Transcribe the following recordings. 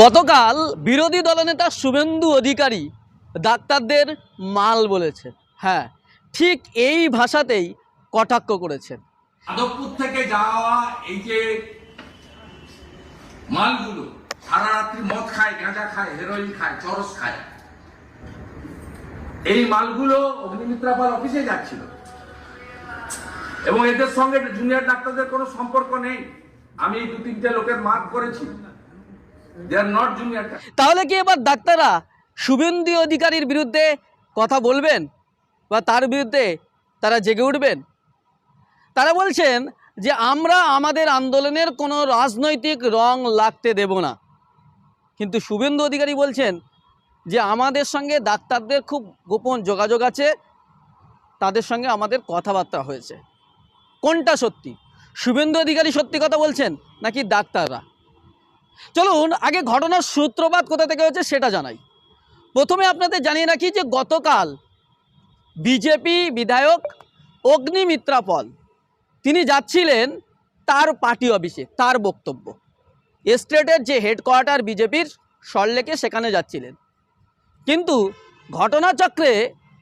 গতকাল বিরোধী দলনেতা শুভেন্দু অধিকারী ডাক্তারদের মাল বলেছে হ্যাঁ ঠিক এই ভাষাতেই কটাক্ষ করেছেন। যাদবপুর থেকে যাওয়া এই যে মালগুলো, সারা রাত্রি মদ খায়, গাঁজা খায় হেরোইন খায়, চরস খায়, এই মালগুলো অগ্নিমিত্রা পাল অফিসে যাচ্ছিল। এবং এদের সঙ্গে জুনিয়র ডাক্তারদের কোনো সম্পর্ক নেই। আমি দু তিনটে লোকের মার্ক করেছি দে আর নট জুনিয়র তাহলে কি এবার ডাক্তাররা শুভেন্দু অধিকারীর বিরুদ্ধে কথা বলবেন? বা তার বিরুদ্ধে তারা জেগে উঠবেন? তারা বলছেন যে আমরা আমাদের আন্দোলনের কোনো রাজনৈতিক রং লাগতে দেব না। কিন্তু শুভেন্দু অধিকারী বলছেন যে আমাদের সঙ্গে ডাক্তারদের খুব গোপন যোগাযোগ আছে। তাদের সঙ্গে আমাদের কথাবার্তা হয়েছে। কোনটা সত্যি? শুভেন্দু অধিকারী সত্যি কথা বলছেন নাকি ডাক্তাররা? চলুন, আগে ঘটনার সূত্রপাত কোথা থেকে হয়েছে সেটা জানাই। প্রথমে আপনাদের জানিয়ে রাখি যে গতকাল বিজেপি বিধায়ক অগ্নিমিত্রা পল, তিনি যাচ্ছিলেন তার পার্টি অফিসে, তার বক্তব্য। স্টেটের যে হেডকোয়ার্টার বিজেপির সল্লেকে সেখানে যাচ্ছিলেন। কিন্তু ঘটনাচক্রে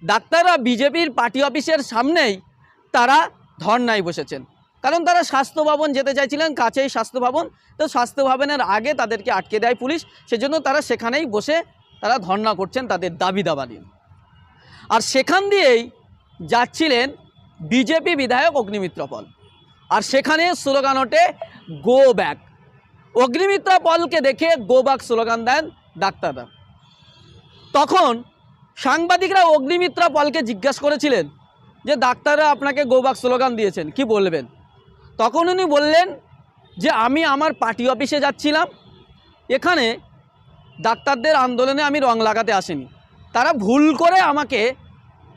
ডাক্তাররা বিজেপির পার্টি অফিসের সামনেই তারা ধর্নায় বসেছেন। কারণ তারা স্বাস্থ্য ভবন যেতে চাইছিলেন, কাছেই স্বাস্থ্য ভবন। তো স্বাস্থ্য ভবনের আগে তাদেরকে আটকে দেয় পুলিশ। সেজন্য তারা সেখানেই বসে তারা ধর্না করছেন তাদের দাবি দাবা নিয়ে। আর সেখান দিয়েই যাচ্ছিলেন বিজেপি বিধায়ক অগ্নিমিত্র পল। আর সেখানে স্লোগান ওঠে গো ব্যাক অগ্নিমিত্রা পলকে দেখে গো ব্যাক স্লোগান দেন ডাক্তাররা। তখন সাংবাদিকরা অগ্নিমিত্রা পলকে জিজ্ঞাসা করেছিলেন যে, ডাক্তাররা আপনাকে গো ব্যাক স্লোগান দিয়েছেন, কি বলবেন? তখন উনি বললেন যে, আমি আমার পার্টি অফিসে যাচ্ছিলাম। এখানে ডাক্তারদের আন্দোলনে আমি রং লাগাতে আসিনি। তারা ভুল করে আমাকে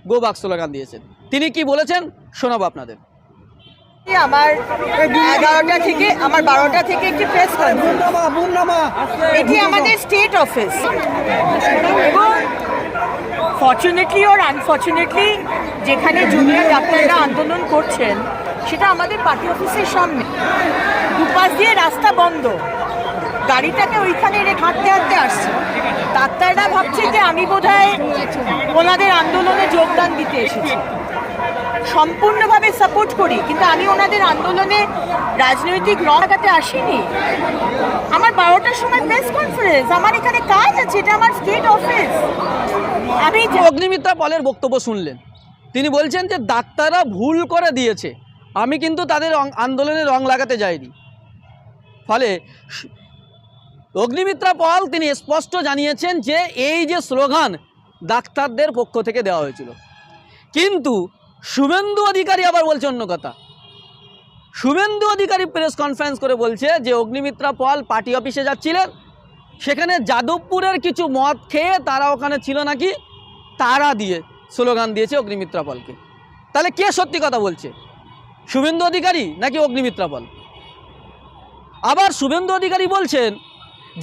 গো ব্যাক স্লোগান দিয়েছেন। তিনি কি বলেছেন? শোনাবো আপনাদের। আমার এগারোটা থেকে, আমার বারোটা থেকে একটি প্রেস এটি আমাদের state office fortunately or unfortunately যেখানে জুনিয়র ডাক্তাররা আন্দোলন করছেন সেটা আমাদের পার্টি অফিসের সামনে। দুপাশ দিয়ে রাস্তা বন্ধ। গাড়িটাকে ওইখানে রেখে হাঁটতে হাঁটতে আসছে। ডাক্তাররা ভাবছে যে আমি বোধহয় ওনাদের আন্দোলনে যোগদান দিতে এসেছি। সম্পূর্ণভাবে সাপোর্ট করি, কিন্তু আমি ওনাদের আন্দোলনে রাজনৈতিক রং লাগাতে আসিনি। আমার বারোটার সময় প্রেস কনফারেন্স আমার এখানে কাজ আছে, এটা আমার স্টেট অফিস আমি অগ্নিমিত্রা পলের বক্তব্য শুনলেন। তিনি বলছেন যে ডাক্তাররা ভুল করে দিয়েছে। আমি কিন্তু তাদের আন্দোলনে রং লাগাতে যাইনি। ফলে অগ্নিমিত্রা পল তিনি স্পষ্ট জানিয়েছেন যে এই যে স্লোগান ডাক্তারদের পক্ষ থেকে দেওয়া হয়েছিল। কিন্তু শুভেন্দু অধিকারী আবার বলছে অন্য কথা। শুভেন্দু অধিকারী প্রেস কনফারেন্স করে বলছে যে অগ্নিমিত্রা পল পার্টি অফিসে যাচ্ছিলেন। সেখানে যাদবপুরের কিছু মদ খেয়ে তারা ওখানে ছিল নাকি? তারা দিয়ে স্লোগান দিয়েছে অগ্নিমিত্রা পলকে। তাহলে কে সত্যি কথা বলছে? শুভেন্দু অধিকারী নাকি অগ্নিমিত্রা পল আবার শুভেন্দু অধিকারী বলছেন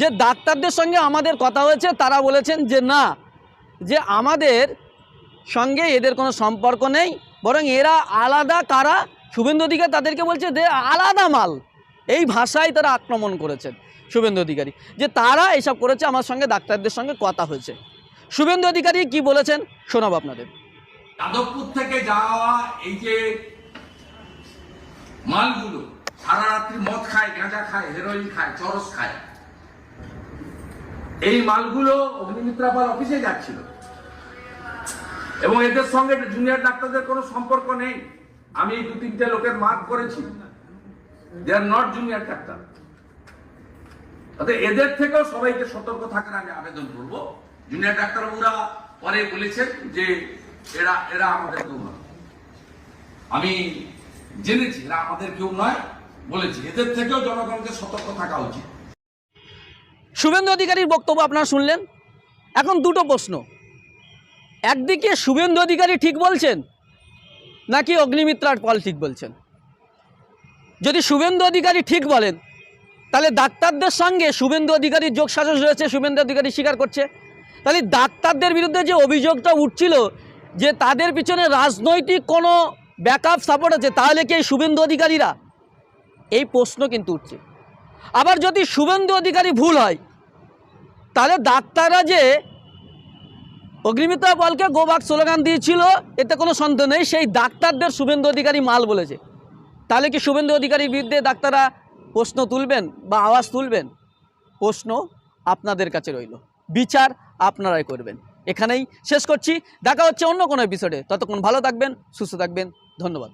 যে ডাক্তারদের সঙ্গে আমাদের কথা হয়েছে, তারা বলেছেন যে না, যে আমাদের সঙ্গে এদের কোনো সম্পর্ক নেই, বরং এরা আলাদা কারা? শুভেন্দু অধিকারী তাদেরকে বলছে যে আলাদা মাল। এই ভাষায় তারা আক্রমণ করেছেন শুভেন্দু অধিকারী, যে তারা এসব করেছে, আমার সঙ্গে ডাক্তারদের সঙ্গে কথা হয়েছে। শুভেন্দু অধিকারী কি বলেছেন? শোনাব আপনাদের। যাদবপুর থেকে যাওয়া এই যে মালগুলো সারা রাত্রি মদ খায়, গাঁজা খায় হেরোইন খায়, চরস খায়। এই মালগুলো অগ্নিমিত্রা পাল অফিসে যাচ্ছিল। এবং এদের সঙ্গে জুনিয়র ডাক্তারদের কোনো সম্পর্ক নেই। আমি দু তিনটে লোকের মার্ক করেছি। They are not junior doctor এদের থেকেও সবাইকে সতর্ক থাকার আমি আবেদন করব। জুনিয়র ডাক্তারবাবুরা পরে বলেছেন যে এরা এরা আমাদের আমি জেনেছি, এরা আমাদের কেউ নয় বলেছি। এদের থেকেও জনগণকে সতর্ক থাকা উচিত। শুভেন্দু অধিকারীর বক্তব্য আপনারা শুনলেন? এখন দুটো প্রশ্ন। একদিকে শুভেন্দু অধিকারী ঠিক বলছেন, নাকি অগ্নিমিত্রার পল ঠিক বলছেন? যদি শুভেন্দু অধিকারী ঠিক বলেন, তাহলে ডাক্তারদের সঙ্গে শুভেন্দু অধিকারীর যোগ সাজস রয়েছে, শুভেন্দু অধিকারী স্বীকার করছে। তাহলে ডাক্তারদের বিরুদ্ধে যে অভিযোগটা উঠছিল, যে তাদের পিছনে রাজনৈতিক কোনো ব্যাকআপ সাপোর্ট আছে, তাহলে কি এই শুভেন্দু অধিকারীরা? এই প্রশ্ন কিন্তু উঠছে। আবার যদি শুভেন্দু অধিকারী ভুল হয়, তাহলে ডাক্তাররা যে অগ্নিমিত্রা পালকে গোবাক স্লোগান দিয়েছিল, এতে কোনো সন্দেহ নেই, সেই ডাক্তারদের শুভেন্দু অধিকারী মাল বলেছে। তাহলে কি শুভেন্দু অধিকারীর বিরুদ্ধে ডাক্তাররা প্রশ্ন তুলবেন বা আওয়াজ তুলবেন? প্রশ্ন আপনাদের কাছে রইল। বিচার আপনারাই করবেন। এখানেই শেষ করছি। দেখা হচ্ছে অন্য কোনো এপিসোডে ততক্ষণ ভালো থাকবেন সুস্থ থাকবেন। ধন্যবাদ।